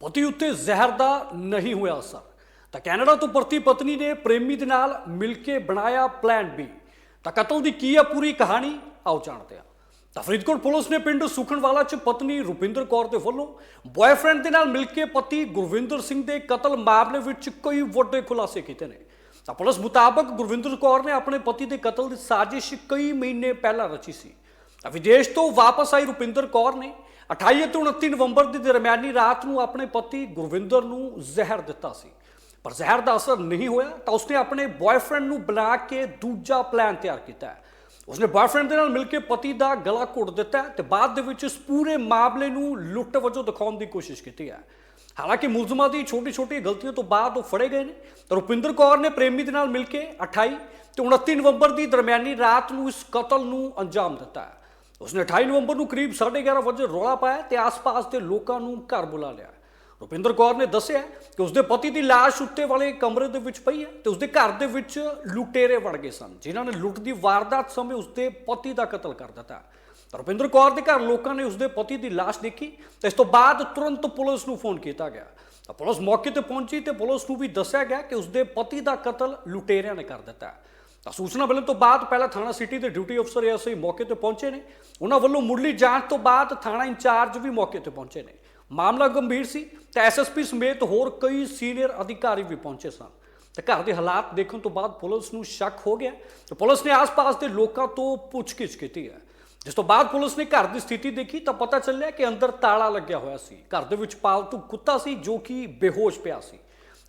ਪਤੀ ਉੱਤੇ ਜ਼ਹਿਰ ਦਾ ਨਹੀਂ ਹੋਇਆ ਅਸਰ। ਤਾਂ ਕੈਨੇਡਾ ਤੋਂ ਪਰਤੀ ਪਤਨੀ ਨੇ ਪ੍ਰੇਮੀ ਦੇ ਨਾਲ ਮਿਲ ਕੇ ਬਣਾਇਆ ਪਲਾਨ ਬੀ ਤਾਂ ਕਤਲ ਦੀ ਕੀ ਹੈ ਪੂਰੀ ਕਹਾਣੀ? ਆਓ ਜਾਣਦੇ ਹਾਂ। ਤਾਂ ਫਰੀਦਕੋਟ ਪੁਲਿਸ ਨੇ ਪਿੰਡ ਸੁਖਣਵਾਲਾ 'ਚ ਪਤਨੀ ਰੁਪਿੰਦਰ ਕੌਰ ਦੇ ਵੱਲੋਂ ਬॉयਫ੍ਰੈਂਡ ਦੇ ਨਾਲ ਮਿਲ ਕੇ ਪਤੀ ਗੁਰਵਿੰਦਰ ਸਿੰਘ ਦੇ ਕਤਲ ਮਾਮਲੇ ਵਿੱਚ ਕਈ ਵੱਡੇ ਖੁਲਾਸੇ ਕੀਤੇ ਨੇ। ਤਾਂ ਪੁਲਿਸ ਮੁਤਾਬਕ ਗੁਰਵਿੰਦਰ ਕੌਰ ਨੇ ਆਪਣੇ ਪਤੀ ਦੇ ਕਤਲ ਦੀ ਸਾਜ਼ਿਸ਼ ਕਈ ਮਹੀਨੇ ਪਹਿਲਾਂ ਰਚੀ ਸੀ। ਤਾਂ ਵਿਦੇਸ਼ ਤੋਂ ਵਾਪਸ ਆਈ ਰੁਪਿੰਦਰ ਕੌਰ ਨੇ 28 ਅਤੇ 29 ਨਵੰਬਰ ਦੀ ਦਰਮਿਆਨੀ ਰਾਤ ਨੂੰ ਆਪਣੇ ਪਤੀ ਗੁਰਵਿੰਦਰ ਨੂੰ ਜ਼ਹਿਰ ਦਿੱਤਾ ਸੀ। ਪਰ ਜ਼ਹਿਰ ਦਾ ਅਸਰ ਨਹੀਂ ਹੋਇਆ ਤਾਂ ਉਸਨੇ ਆਪਣੇ ਬॉयਫ੍ਰੈਂਡ ਨੂੰ ਬੁਲਾ ਕੇ ਦੂਜਾ ਪਲਾਨ ਤਿਆਰ ਕੀਤਾ ਹੈ। ਉਸਨੇ ਬॉयਫ੍ਰੈਂਡ ਦੇ ਨਾਲ ਮਿਲ ਕੇ ਪਤੀ ਦਾ ਗਲਾ ਘੁੱਟ ਦਿੱਤਾ ਹੈ ਤੇ ਬਾਅਦ ਦੇ ਵਿੱਚ ਇਸ ਪੂਰੇ ਮਾਮਲੇ ਨੂੰ ਲੁੱਟ ਵਜੋਂ ਦਿਖਾਉਣ ਦੀ ਕੋਸ਼ਿਸ਼ ਕੀਤੀ ਹੈ। ਹਾਲਾਂਕਿ ਮੁਲਜ਼ਮਾਂ ਦੀ ਛੋਟੀ-ਛੋਟੀ ਗਲਤੀਆਂ ਤੋਂ ਬਾਅਦ ਉਹ ਫੜੇ ਗਏ ਨੇ। ਤਾਂ ਰੁਪਿੰਦਰ ਕੌਰ ਨੇ ਪ੍ਰੇਮੀ ਦੇ ਨਾਲ ਮਿਲ ਕੇ 28 ਤੇ 29 ਨਵੰਬਰ ਦੀ ਦਰਮਿਆਨੀ ਰਾਤ ਨੂੰ ਇਸ ਕਤਲ ਨੂੰ ਅੰਜਾਮ ਦਿੱਤਾ ਹੈ। ਉਸਨੇ 28 ਨਵੰਬਰ ਨੂੰ ਕਰੀਬ 11:30 ਵਜੇ ਰੌਲਾ ਪਾਇਆ ਤੇ ਆਸ-ਪਾਸ ਦੇ ਲੋਕਾਂ ਨੂੰ ਘਰ ਬੁਲਾ ਲਿਆ। ਰੁਪਿੰਦਰ ਕੌਰ ਨੇ ਦੱਸਿਆ ਕਿ ਉਸਦੇ ਪਤੀ ਦੀ ਲਾਸ਼ ਉੱਤੇ ਵਾਲੇ ਕਮਰੇ ਦੇ ਵਿੱਚ ਪਈ ਹੈ ਤੇ ਉਸਦੇ ਘਰ ਦੇ ਵਿੱਚ ਲੁਟੇਰੇ ਵੜ ਗਏ ਸਨ, ਜਿਨ੍ਹਾਂ ਨੇ ਲੁੱਟ ਦੀ ਵਾਰਦਾਤ ਸਮੇਂ ਉਸਦੇ ਪਤੀ ਦਾ ਕਤਲ ਕਰ ਦਿੱਤਾ। ਰੁਪਿੰਦਰ ਕੌਰ ਦੇ ਘਰ ਲੋਕਾਂ ਨੇ ਉਸਦੇ ਪਤੀ ਦੀ ਲਾਸ਼ ਦੇਖੀ ਤੇ ਇਸ ਤੋਂ ਬਾਅਦ ਤੁਰੰਤ ਪੁਲਿਸ ਨੂੰ ਫੋਨ ਕੀਤਾ ਗਿਆ। ਤਾਂ ਪੁਲਿਸ ਮੌਕੇ ਤੇ ਪਹੁੰਚੀ ਤੇ ਪੁਲਿਸ ਨੂੰ ਵੀ ਦੱਸਿਆ ਗਿਆ ਕਿ ਉਸਦੇ ਪਤੀ ਦਾ ਕਤਲ ਲੁਟੇਰਿਆਂ ਨੇ ਕਰ ਦਿੱਤਾ। ਤਾਂ ਸੂਚਨਾ ਮਿਲਣ ਤੋਂ ਬਾਅਦ ਪਹਿਲਾਂ ਥਾਣਾ ਸਿਟੀ ਦੇ ਡਿਊਟੀ ਅਫਸਰ ਐਸਆਈ ਮੌਕੇ ਤੇ ਪਹੁੰਚੇ ਨੇ। ਉਹਨਾਂ ਵੱਲੋਂ ਮੁੱਢਲੀ ਜਾਂਚ ਤੋਂ ਬਾਅਦ ਥਾਣਾ ਇੰਚਾਰਜ ਵੀ ਮੌਕੇ ਤੇ ਪਹੁੰਚੇ ਨੇ। ਮਾਮਲਾ ਗੰਭੀਰ ਸੀ ਤੇ ਐਸਐਸਪੀ ਸਮੇਤ ਹੋਰ ਕਈ ਸੀਨੀਅਰ ਅਧਿਕਾਰੀ ਵੀ ਪਹੁੰਚੇ ਸਨ। ਤੇ ਘਰ ਦੇ ਹਾਲਾਤ ਦੇਖਣ ਤੋਂ ਬਾਅਦ ਪੁਲਿਸ ਨੂੰ ਸ਼ੱਕ ਹੋ ਗਿਆ। ਤੇ ਪੁਲਿਸ ਨੇ ਆਸ-ਪਾਸ ਦੇ ਲੋਕਾਂ ਤੋਂ ਪੁੱਛਗਿੱਛ ਕੀਤੀ ਹੈ। ਜਿਸ ਤੋਂ ਬਾਅਦ ਪੁਲਿਸ ਨੇ ਘਰ ਦੀ ਸਥਿਤੀ ਦੇਖੀ ਤਾਂ ਪਤਾ ਚੱਲਿਆ ਕਿ ਅੰਦਰ ਤਾਲਾ ਲੱਗਿਆ ਹੋਇਆ ਸੀ। ਘਰ ਦੇ ਵਿੱਚ ਪਾਲਤੂ ਕੁੱਤਾ ਸੀ ਜੋ ਕਿ ਬੇਹੋਸ਼ ਪਿਆ ਸੀ।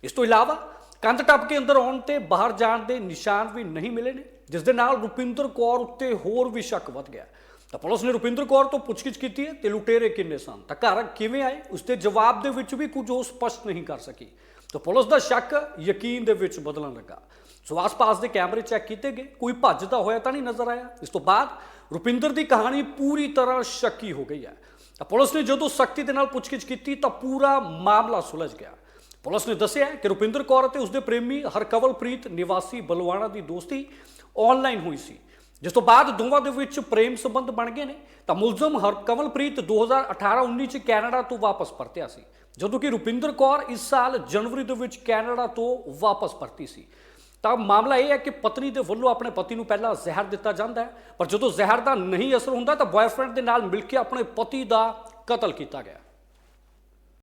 ਇਸ ਤੋਂ ਇਲਾਵਾ ਕੰਧ ਟੱਪ ਕੇ ਅੰਦਰ ਆਉਣ ਤੇ ਬਾਹਰ ਜਾਣ ਦੇ ਨਿਸ਼ਾਨ ਵੀ ਨਹੀਂ ਮਿਲੇ ਨੇ, ਜਿਸ ਦੇ ਨਾਲ ਰੁਪਿੰਦਰ ਕੌਰ ਉੱਤੇ ਹੋਰ ਵੀ ਸ਼ੱਕ ਵੱਧ ਗਿਆ। ਤਾਂ ਪੁਲਿਸ ਨੇ ਰੁਪਿੰਦਰ ਕੌਰ ਤੋਂ ਪੁੱਛਗਿੱਛ ਕੀਤੀ ਹੈ ਤੇ ਲੁਟੇਰੇ ਕਿੰਨੇ ਸਨ? ਤਾਂ ਘਰ ਕਿਵੇਂ ਆਏ? ਉਸ ਦੇ ਜਵਾਬ ਦੇ ਵਿੱਚ ਵੀ ਕੁਝ ਉਹ ਸਪਸ਼ਟ ਨਹੀਂ ਕਰ ਸਕੀ। ਤਾਂ ਪੁਲਿਸ ਦਾ ਸ਼ੱਕ ਯਕੀਨ ਦੇ ਵਿੱਚ ਬਦਲਣ ਲੱਗਾ। ਸੋ ਆਸ-ਪਾਸ ਦੇ ਕੈਮਰੇ ਚੈੱਕ ਕੀਤੇ ਗਏ। ਕੋਈ ਭੱਜਦਾ ਹੋਇਆ ਤਾਂ ਨਹੀਂ ਨਜ਼ਰ ਆਇਆ। ਇਸ ਤੋਂ ਬਾਅਦ ਰੁਪਿੰਦਰ ਦੀ ਕਹਾਣੀ ਪੂਰੀ ਤਰ੍ਹਾਂ ਸ਼ੱਕੀ ਹੋ ਗਈ ਹੈ। ਤਾਂ ਪੁਲਿਸ ਨੇ ਜਦੋਂ ਸਖਤੀ ਦੇ ਨਾਲ ਪੁੱਛਗਿੱਛ ਕੀਤੀ ਤਾਂ ਪੂਰਾ ਮਾਮਲਾ ਸੁਲਝ ਗਿਆ। ਪੁਲਿਸ ਨੇ ਦੱਸਿਆ ਕਿ ਰੁਪਿੰਦਰ ਕੌਰ ਅਤੇ ਉਸਦੇ ਪ੍ਰੇਮੀ ਹਰਕਵਲਪ੍ਰੀਤ ਨਿਵਾਸੀ ਬਲਵਾਣਾ ਦੀ ਦੋਸਤੀ ਆਨਲਾਈਨ ਹੋਈ ਸੀ। ਜਿਸ ਤੋਂ ਬਾਅਦ ਦੋਵਾਂ ਦੇ ਵਿੱਚ ਪ੍ਰੇਮ ਸੰਬੰਧ ਬਣ ਗਏ ਨੇ, ਤਾਂ ਮੁਲਜ਼ਮ ਹਰਕਵਲਪ੍ਰੀਤ 2018-19 ਚ ਕੈਨੇਡਾ ਤੋਂ ਵਾਪਸ ਪਰਤਿਆ ਸੀ, ਜਦੋਂ ਕਿ ਰੁਪਿੰਦਰ ਕੌਰ ਇਸ ਸਾਲ ਜਨਵਰੀ ਦੇ ਵਿੱਚ ਕੈਨੇਡਾ ਤੋਂ ਵਾਪਸ ਪਰਤੀ ਸੀ। ਤਾਂ ਮਾਮਲਾ ਇਹ ਹੈ ਕਿ ਪਤਨੀ ਦੇ ਵੱਲੋਂ ਆਪਣੇ ਪਤੀ ਨੂੰ ਪਹਿਲਾਂ ਜ਼ਹਿਰ ਦਿੱਤਾ ਜਾਂਦਾ ਹੈ, ਪਰ ਜਦੋਂ ਜ਼ਹਿਰ ਦਾ ਨਹੀਂ ਅਸਰ ਹੁੰਦਾ, ਤਾਂ ਬॉयਫ੍ਰੈਂਡ ਦੇ ਨਾਲ ਮਿਲ ਕੇ ਆਪਣੇ ਪਤੀ ਦਾ ਕਤਲ ਕੀਤਾ ਗਿਆ।